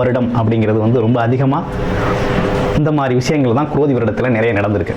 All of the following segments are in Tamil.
வருடம் அப்படிங்கிறது வந்து ரொம்ப அதிகமாக இந்த மாதிரி விஷயங்கள் தான் குரோதி வருடத்தில் நிறைய நடந்திருக்கு.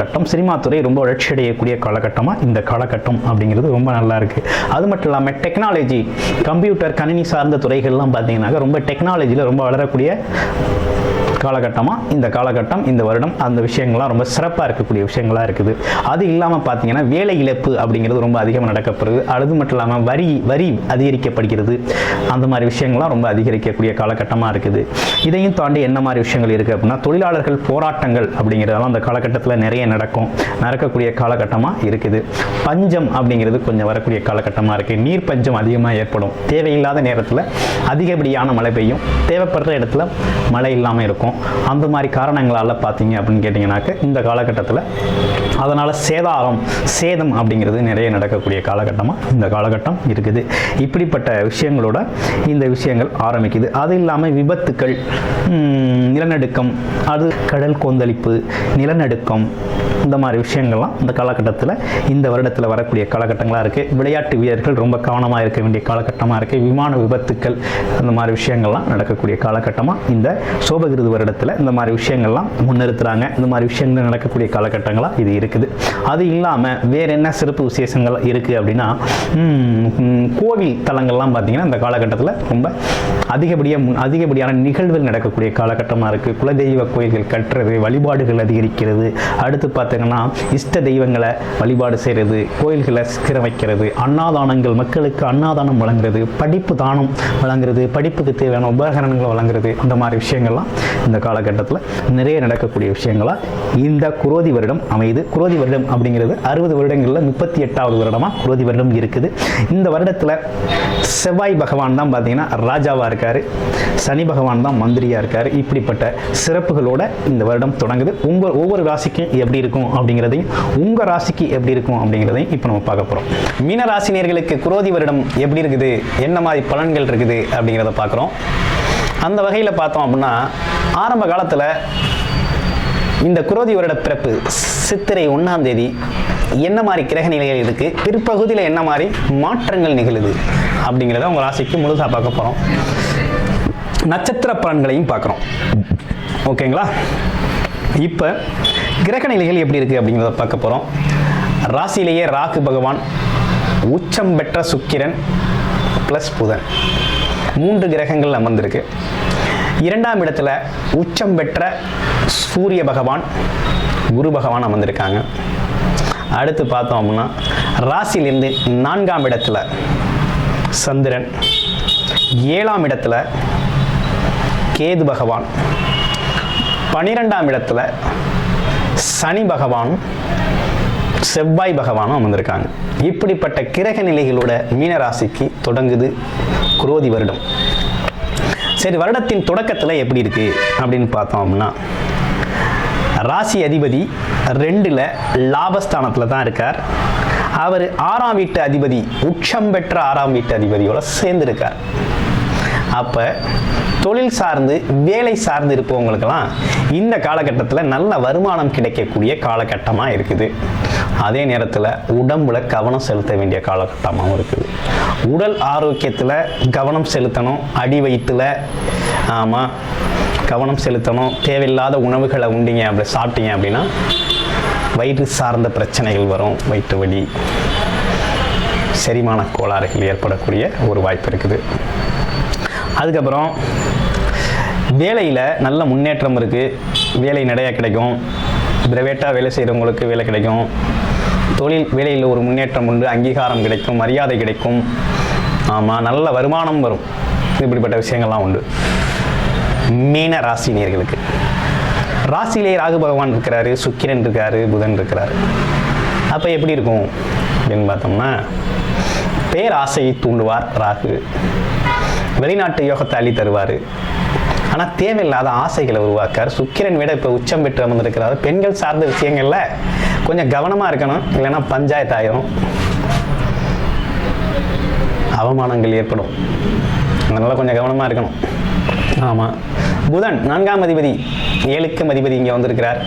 சினிமா துறை ரொம்ப வளர்ச்சி அடையக்கூடிய காலகட்டமாக இந்த காலகட்டம் அப்படிங்கிறது ரொம்ப நல்லா இருக்குது அது மட்டும் இல்லாமல் டெக்னாலஜி கம்ப்யூட்டர் கணினி சார்ந்த துறைகள்லாம் பார்த்தீங்கன்னாக்கா ரொம்ப டெக்னாலஜியில் ரொம்ப வளரக்கூடிய காலகட்டமாக இந்த காலகட்டம் இந்த வருடம் அந்த விஷயங்கள்லாம் ரொம்ப சிறப்பாக இருக்கக்கூடிய விஷயங்களாக இருக்குது. அது இல்லாமல் பார்த்தீங்கன்னா வேலை இழப்பு அப்படிங்கிறது ரொம்ப அதிகமாக நடக்கப்படுது. அது மட்டும் இல்லாமல் வரி வரி அதிகரிக்கப்படுகிறது. அந்த மாதிரி விஷயங்கள்லாம் ரொம்ப அதிகரிக்கக்கூடிய காலகட்டமாக இருக்குது. இதையும் தாண்டி என்ன மாதிரி விஷயங்கள் இருக்குது அப்படின்னா தொழிலாளர்கள் போராட்டங்கள் அப்படிங்கிறதெல்லாம் அந்த காலகட்டத்தில் நிறைய நடக்கும். நடக்கக்கூடிய காலகட்டமாக இருக்குது. பஞ்சம் அப்படிங்கிறது கொஞ்சம் வரக்கூடிய காலகட்டமாக இருக்குது நீர் பஞ்சம் அதிகமாக ஏற்படும். தேவையில்லாத நேரத்தில் அதிகப்படியான மழை பெய்யும். தேவைப்படுற இடத்துல மழை இல்லாமல் இருக்கும். அந்த மாதிரி காரணங்களால் பார்த்தீங்க அப்படின்னு கேட்டிங்கனாக்க இந்த காலகட்டத்தில் அதனால் சேதாரம் சேதம் அப்படிங்கிறது நிறைய நடக்கக்கூடிய காலகட்டமாக இந்த காலகட்டம் இருக்குது. இப்படிப்பட்ட விஷயங்களோட இந்த விஷயங்கள் ஆரம்பிக்குது. அது இல்லாமல் விபத்துக்கள் நிலநடுக்கம் அது கடல் கொந்தளிப்பு நிலநடுக்கம் இந்த மாதிரி விஷயங்கள்லாம் இந்த காலகட்டத்தில் இந்த வருடத்தில் வரக்கூடிய காலகட்டங்களாக இருக்குது விளையாட்டு வீரர்கள் ரொம்ப கவனமாக இருக்க வேண்டிய காலகட்டமாக இருக்குது விமான விபத்துக்கள் அந்த மாதிரி விஷயங்கள்லாம் நடக்கக்கூடிய காலகட்டமாக இந்த சோபகிருது வருடத்தில் இந்த மாதிரி விஷயங்கள்லாம் முன்னிறுத்துறாங்க. இந்த மாதிரி விஷயங்கள் நடக்கக்கூடிய காலகட்டங்களாக இது இருக்குது. அது இல்லாமல் வேறு என்ன சிறப்பு விசேஷங்கள் இருக்குது அப்படின்னா கோவில் தலங்கள்லாம் பார்த்தீங்கன்னா இந்த காலகட்டத்தில் ரொம்ப அதிகப்படியாக முன் அதிகப்படியான நிகழ்வுகள் நடக்கக்கூடிய காலகட்டமாக இருக்குது குலதெய்வ கோயில்கள் கட்டுறது வழிபாடுகள் அதிகரிக்கிறது. அடுத்து பார்த்தீங்கன்னா இஷ்ட தெய்வங்களை வழிபாடு செய்கிறது கோயில்களை சிக்கிர வைக்கிறது அன்னதானங்கள் மக்களுக்கு அன்னாதானம் வழங்குறது படிப்பு தானம் வழங்குறது படிப்புக்கு தேவையான உபகரணங்களை வழங்குறது அந்த மாதிரி விஷயங்கள்லாம் இந்த காலகட்டத்தில் நிறைய நடக்கக்கூடிய விஷயங்களா இந்த குரோதி வருடம் அமையுது. குரோதி வருடம் அப்படிங்கிறது அறுபது வருடங்களில் முப்பத்தி எட்டாவது வருடமாக குரோதி வருடம் இருக்குது. இந்த வருடத்தில் செவ்வாய் பகவான் தான் பார்த்தீங்கன்னா ராஜாவாக இருக்கார். சனி பகவான் தான் மந்திரியாக இருக்கார். இப்படிப்பட்ட சிறப்புகளோட இந்த வருடம் தொடங்குது. உங்கள் ஒவ்வொரு ராசிக்கும் எப்படி இருக்கும்? இருக்கும் அப்படிங்கிறதையும் உங்கள் ராசிக்கு எப்படி இருக்கும் அப்படிங்கிறதையும் இப்போ நம்ம பார்க்க போகிறோம் மீன ராசினியர்களுக்கு குரோதி வருடம் எப்படி இருக்குது? என்ன மாதிரி பலன்கள் இருக்குது அப்படிங்கிறத பார்க்குறோம். அந்த வகையில் பார்த்தோம் அப்படின்னா ஆரம்ப காலத்தில் இந்த குரோதி வருட பிறப்பு சித்திரை ஒன்றாம் தேதி என்ன மாதிரி கிரக நிலைகள் இருக்குது பிற்பகுதியில் என்ன மாதிரி மாற்றங்கள் நிகழுது அப்படிங்கிறத உங்கள் ராசிக்கு முழுசாக பார்க்க போகிறோம் நட்சத்திர பலன்களையும் பார்க்குறோம். ஓகேங்களா? இப்போ கிரக நிலைகள் எப்படி இருக்குது அப்படிங்கிறத பார்க்க போகிறோம் ராசியிலேயே ராகு பகவான் உச்சம் பெற்ற சுக்கிரன் ப்ளஸ் புதன். மூன்று கிரகங்கள் அமர்ந்திருக்கு. இரண்டாம் இடத்துல உச்சம் பெற்ற சூரிய பகவான் குரு பகவான் அமர்ந்திருக்காங்க. அடுத்து பார்த்தோம் அப்படின்னா ராசியிலிருந்து நான்காம் இடத்துல சந்திரன் ஏழாம் இடத்துல கேது பகவான் பனிரெண்டாம் இடத்துல சனி பகவானும் செவ்வாய் பகவானும் அமர்ந்திருக்காங்க. இப்படிப்பட்ட கிரக நிலைகளோட மீனராசிக்கு தொடங்குது குரோதி வருடம். சரி வருடத்தின் தொடக்கத்தில் எப்படி இருக்கு அப்படின்னு பார்த்தோம் அப்படின்னா ராசி அதிபதி ரெண்டில் லாபஸ்தானத்தில் தான் இருக்கார். அவர் ஆறாம் வீட்டு அதிபதி உச்சம் பெற்ற ஆறாம் வீட்டு அதிபதியோட சேர்ந்திருக்கார். அப்போ தொழில் சார்ந்து வேலை சார்ந்து இருப்பவங்களுக்கெல்லாம் இந்த காலகட்டத்தில் நல்ல வருமானம் கிடைக்கக்கூடிய காலகட்டமாக இருக்குது. அதே நேரத்தில் உடம்புல கவனம் செலுத்த வேண்டிய காலகட்டமாகவும் இருக்குது. உடல் ஆரோக்கியத்தில் கவனம் செலுத்தணும் அடி வயிற்றுல ஆமாம் கவனம் செலுத்தணும் தேவையில்லாத உணவுகளை உண்டிங்க அப்படி சாப்பிட்டீங்க அப்படின்னா வயிறு சார்ந்த பிரச்சனைகள் வரும் வயிற்று வலி செரிமான கோளாறுகள் ஏற்படக்கூடிய ஒரு வாய்ப்பு இருக்குது. அதுக்கப்புறம் வேலையில் நல்ல முன்னேற்றம் இருக்குது வேலை நிறையா கிடைக்கும். பிரைவேட்டாக வேலை செய்கிறவங்களுக்கு வேலை கிடைக்கும். தொழில் வேலையில் ஒரு முன்னேற்றம் உண்டு. அங்கீகாரம் கிடைக்கும். மரியாதை கிடைக்கும். ஆமாம் நல்ல வருமானம் வரும். இப்படிப்பட்ட விஷயங்கள்லாம் உண்டு. மீன ராசினியர்களுக்கு ராசியிலே ராகு பகவான் இருக்கிறாரு சுக்கிரன் இருக்காரு புதன் இருக்கிறாரு. அப்போ எப்படி இருக்கும்? அப்படின்னு பார்த்தோம்னா பேராசையை தூண்டுவார் ராகு. வெளிநாட்டு யோகத்தை அள்ளி தருவார். ஆனால் தேவையில்லாத ஆசைகளை உருவாக்கார். சுக்கிரன் விட இப்போ உச்சம் பெற்று அமர்ந்திருக்கிறார். பெண்கள் சார்ந்த விஷயங்கள்ல கொஞ்சம் கவனமாக இருக்கணும். இல்லைன்னா பஞ்சாயத்து ஆயிரும். அவமானங்கள் ஏற்படும். அதனால கொஞ்சம் கவனமாக இருக்கணும். ஆமாம் புதன் நான்காம் அதிபதி ஏழுக்கும் அதிபதி இங்கே வந்திருக்கிறார்.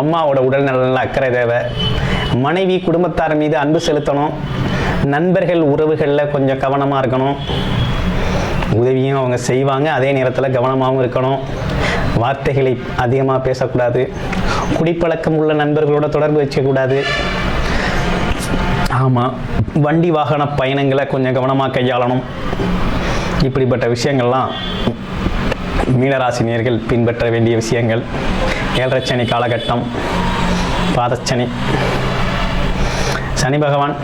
அம்மாவோட உடல் நலனில் அக்கறை தேவை. மனைவி குடும்பத்தார் மீது அன்பு செலுத்தணும். நண்பர்கள் உறவுகளில் கொஞ்சம் கவனமாக இருக்கணும். உதவியும் அவங்க செய்வாங்க. அதே நேரத்தில் கவனமாகவும் இருக்கணும். வார்த்தைகளை அதிகமாக பேசக்கூடாது. குடிப்பழக்கம் உள்ள நண்பர்களோட தொடர்பு வச்சக்கூடாது ஆமாம் வண்டி வாகன பயணங்களை கொஞ்சம் கவனமாக கையாளணும். இப்படிப்பட்ட விஷயங்கள்லாம் மீனராசினியர்கள் பின்பற்ற வேண்டிய விஷயங்கள். ஏழரை சனி காலகட்டம் பாதச்சனி. சனி பகவான்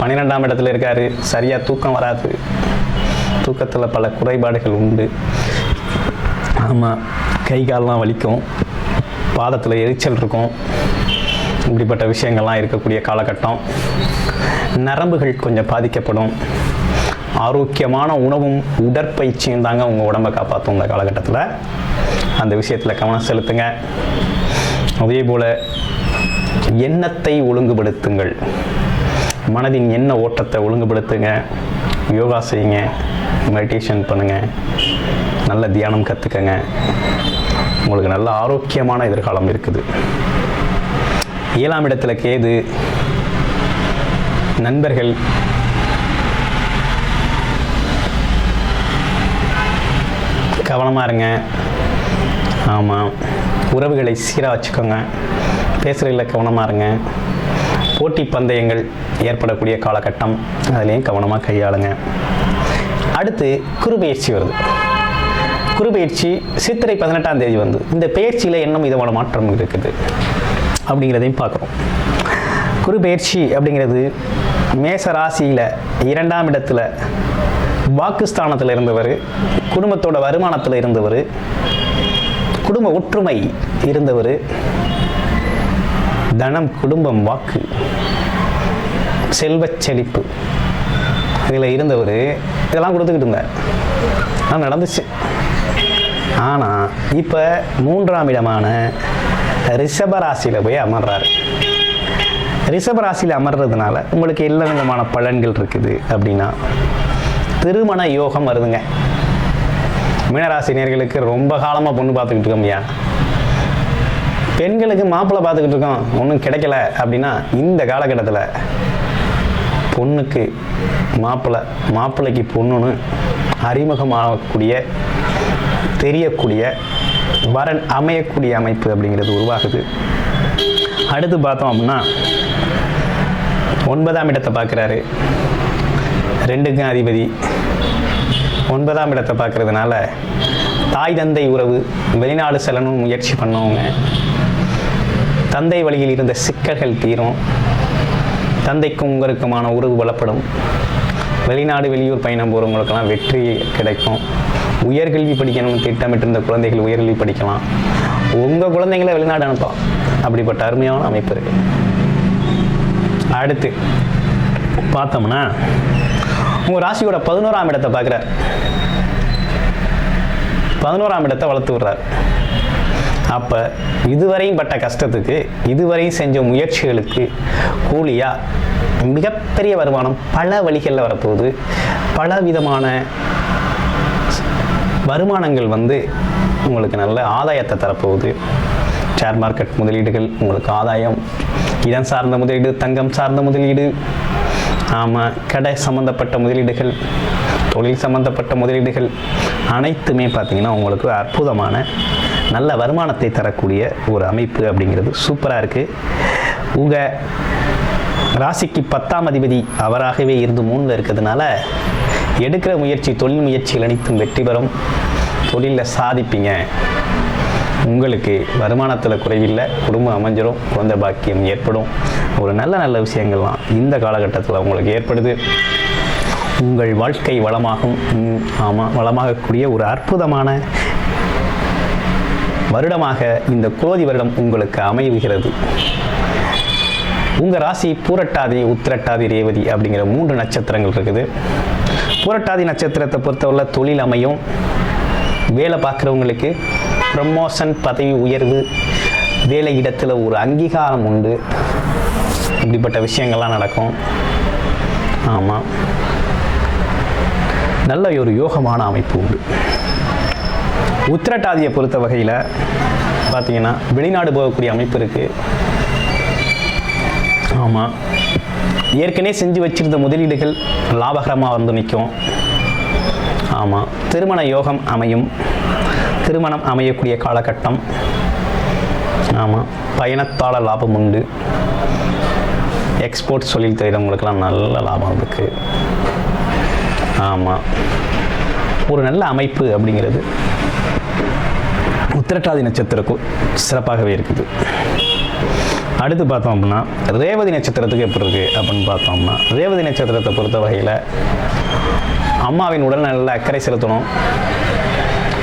பன்னிரெண்டாம் இடத்துல இருக்காரு. சரியாக தூக்கம் வராது. தூக்கத்தில் பல குறைபாடுகள் உண்டு. ஆமாம் கை கால்லாம் வலிக்கும் பாதத்தில் எரிச்சல் இருக்கும். இப்படிப்பட்ட விஷயங்கள்லாம் இருக்கக்கூடிய காலகட்டம். நரம்புகள் கொஞ்சம் பாதிக்கப்படும். ஆரோக்கியமான உணவும் உடற்பயிற்சியும் தாங்க உங்கள் உடம்பை காப்பாற்றும் இந்த காலகட்டத்தில். அந்த விஷயத்தில் கவனம் செலுத்துங்க. அதே போல் எண்ணத்தை ஒழுங்குபடுத்துங்கள். மனதின் எண்ண ஓட்டத்தை ஒழுங்குபடுத்துங்க. யோகா செய்யுங்க மெடிடேஷன் பண்ணுங்கள் நல்ல தியானம் கற்றுக்கங்க உங்களுக்கு நல்ல ஆரோக்கியமான எதிர்காலம் இருக்குது. ஏழாம் இடத்துல கேது நண்பர்கள் கவனமாக இருங்க. ஆமாம் உறவுகளை சீராக வச்சுக்கோங்க. பேசுகிறதுல கவனமாக இருங்க. போட்டி பந்தயங்கள் ஏற்படக்கூடிய காலகட்டம். அதுலேயும் கவனமாக கையாளுங்க. அடுத்து குருபெயர்ச்சி வருது. குருபெயர்ச்சி சித்திரை பதினெட்டாம் தேதி வந்து இந்த பயிற்சியில் என்ன விதமான மாற்றம் இருக்குது? அப்படிங்கிறதையும் பார்க்குறோம். குருபெயர்ச்சி அப்படிங்கிறது மேச ராசியில் இரண்டாம் இடத்துல வாக்குஸ்தானத்தில் இருந்தவர் குடும்பத்தோட வருமானத்தில் இருந்தவர் குடும்ப ஒற்றுமை இருந்தவர் தனம் குடும்பம் வாக்கு செல்வச் செழிப்பு. இதில் இருந்தவர் இதெல்லாம் கொடுத்துக்கிட்டு இருந்தார் ஆனால் நடந்துச்சு. ஆனால் இப்போ மூன்றாம் இடமான ரிஷபராசியில் போய் அமர்றாரு. ரிஷபராசியில் அமர்றதுனால உங்களுக்கு எல்லா விதமான பலன்கள் இருக்குது அப்படின்னா திருமண யோகம் வருதுங்க. மீனராசினியர்களுக்கு ரொம்ப காலமாக பொண்ணு பார்த்துக்கிட்டு இருக்கோம்யா பெண்களுக்கு மாப்பிள்ளை பார்த்துக்கிட்டு இருக்கோம். ஒன்றும் கிடைக்கல அப்படின்னா இந்த காலகட்டத்தில் பொண்ணுக்கு மாப்பிள்ளை மாப்பிள்ளைக்கு பொண்ணுன்னு அறிமுகமாகக்கூடிய தெரியக்கூடிய வரன் அமையக்கூடிய அமைப்பு அப்படிங்கிறது உருவாகுது. அடுத்து பார்த்தோம் அப்படின்னா ஒன்பதாம் இடத்தை பார்க்குறாரு. ரெண்டுக்கும் அதிபதி. ஒன்பதாம் இடத்தை பார்க்குறதுனால தாய் தந்தை உறவு வெளிநாடு செல்லணும் முயற்சி பண்ணவங்க தந்தை வழியில் இருந்த சிக்கல்கள் தீரும். தந்தைக்கும் உங்களுக்குமான உறவு பலப்படும் வெளிநாடு வெளியூர் பயணம் போகிறவங்களுக்கெல்லாம் வெற்றி கிடைக்கும். உயர்கல்வி படிக்கணும்னு திட்டமிட்டிருந்த குழந்தைகள் உயர்கல்வி படிக்கலாம். உங்கள் குழந்தைங்கள வெளிநாடு அனுப்பலாம் அப்படிப்பட்ட அருமையான அமைப்பு இருக்கு. அடுத்து பார்த்தோம்னா உங்கள் ராசியோட பதினோராம் இடத்தை பார்க்குறார். பதினோராம் இடத்தை வளர்த்து விடுறார். அப்போ இதுவரையும் பட்ட கஷ்டத்துக்கு இதுவரையும் செஞ்ச முயற்சிகளுக்கு கூலியாக மிகப்பெரிய வருமானம் பல வழிகளில் வரப்போகுது. பல விதமான வருமானங்கள் வந்து உங்களுக்கு நல்ல ஆதாயத்தை தரப்போகுது. ஷேர் மார்க்கெட் முதலீடுகள் உங்களுக்கு ஆதாயம். இடம் சார்ந்த முதலீடு தங்கம் சார்ந்த முதலீடு. ஆமாம் கடை சம்மந்தப்பட்ட முதலீடுகள். தொழில் சம்மந்தப்பட்ட முதலீடுகள் அனைத்துமே பார்த்தீங்கன்னா உங்களுக்கு அற்புதமான நல்ல வருமானத்தை தரக்கூடிய ஒரு அமைப்பு அப்படிங்கிறது சூப்பராக இருக்குது உங்கள் ராசிக்கு பத்தாம் அதிபதி அவராகவே இருந்து மூணில் இருக்கிறதுனால எடுக்கிற முயற்சி தொழில் முயற்சிகள் அனைத்தும் வெற்றி பெறும். தொழிலில் சாதிப்பீங்க. உங்களுக்கு வருமானத்தில் குறைவில்லை. குடும்பம் அமைஞ்சிரும். குழந்தை பாக்கியம் ஏற்படும். ஒரு நல்ல நல்ல விஷயங்கள்லாம் இந்த காலகட்டத்தில் உங்களுக்கு ஏற்படுது. உங்கள் வாழ்க்கை வளமாகும். ஆமாம் வளமாகக்கூடிய ஒரு அற்புதமான வருடமாக இந்த குரோதி வருடம் உங்களுக்கு அமைவுகிறது. உங்கள் ராசி பூரட்டாதி உத்திரட்டாதி ரேவதி அப்படிங்கிற மூன்று நட்சத்திரங்கள் இருக்குது. பூரட்டாதி நட்சத்திரத்தை பொறுத்தவரை தொழில் அமையும். வேலை பார்க்குறவங்களுக்கு ப்ரமோஷன் பதவி உயர்வு வேலை இடத்துல ஒரு அங்கீகாரம் உண்டு. இப்படிப்பட்ட விஷயங்கள்லாம் நடக்கும். ஆமாம் நல்ல ஒரு யோகமான அமைப்பு உண்டு. உத்திரட்டாதியை பொறுத்த வகையில் பார்த்தீங்கன்னா வெளிநாடு போகக்கூடிய அமைப்பு இருக்குது ஆமாம் ஏற்கனவே செஞ்சு வச்சிருந்த முதலீடுகள் லாபகரமாக வந்து நிற்கும் ஆமாம் திருமண யோகம் அமையும். திருமணம் அமையக்கூடிய காலகட்டம். ஆமாம் பயணத்தால் லாபம் உண்டு. எக்ஸ்போர்ட் தொழில் தெரியுறவங்களுக்கெல்லாம் நல்ல லாபம் இருக்குது ஆமாம் ஒரு நல்ல அமைப்பு அப்படிங்கிறது உத்திரட்டாதி நட்சத்திரக்கும் சிறப்பாகவே இருக்குது. அடுத்து பார்த்தோம் அப்படின்னா ரேவதி நட்சத்திரத்துக்கு எப்படி இருக்குது அப்படின்னு பார்த்தோம்னா ரேவதி நட்சத்திரத்தை பொறுத்த வகையில் அம்மாவின் உடல் நல்ல அக்கறை செலுத்தணும்.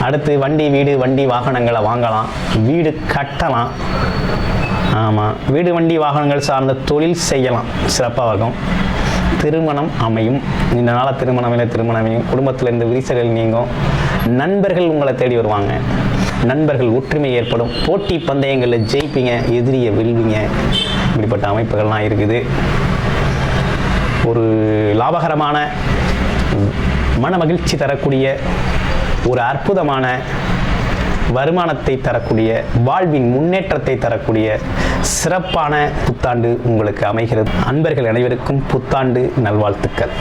அடுத்து வண்டி வீடு வண்டி வாகனங்களை வாங்கலாம். வீடு கட்டலாம். ஆமாம் வீடு வண்டி வாகனங்கள் சார்ந்த தொழில் செய்யலாம். சிறப்பாக இருக்கும். திருமணம் அமையும். இந்த நாளாக திருமணம் இல்லை திருமணம் அமையும். குடும்பத்தில் இருந்து விரிசல்கள் நீங்கும். நண்பர்கள் உங்களை தேடி வருவாங்க. நண்பர்கள் ஒற்றுமை ஏற்படும். போட்டி பந்தயங்களில் ஜெயிப்பீங்க எதிரியை வெல்வீங்க. இப்படிப்பட்ட அமைப்புகள்லாம் இருக்குது. ஒரு லாபகரமான மன மகிழ்ச்சி தரக்கூடிய ஒரு அற்புதமான வருமானத்தை தரக்கூடிய வாழ்வின் முன்னேற்றத்தை தரக்கூடிய சிறப்பான புத்தாண்டு உங்களுக்கு அமைகிறது. அன்பர்கள் அனைவருக்கும் புத்தாண்டு நல்வாழ்த்துக்கள்.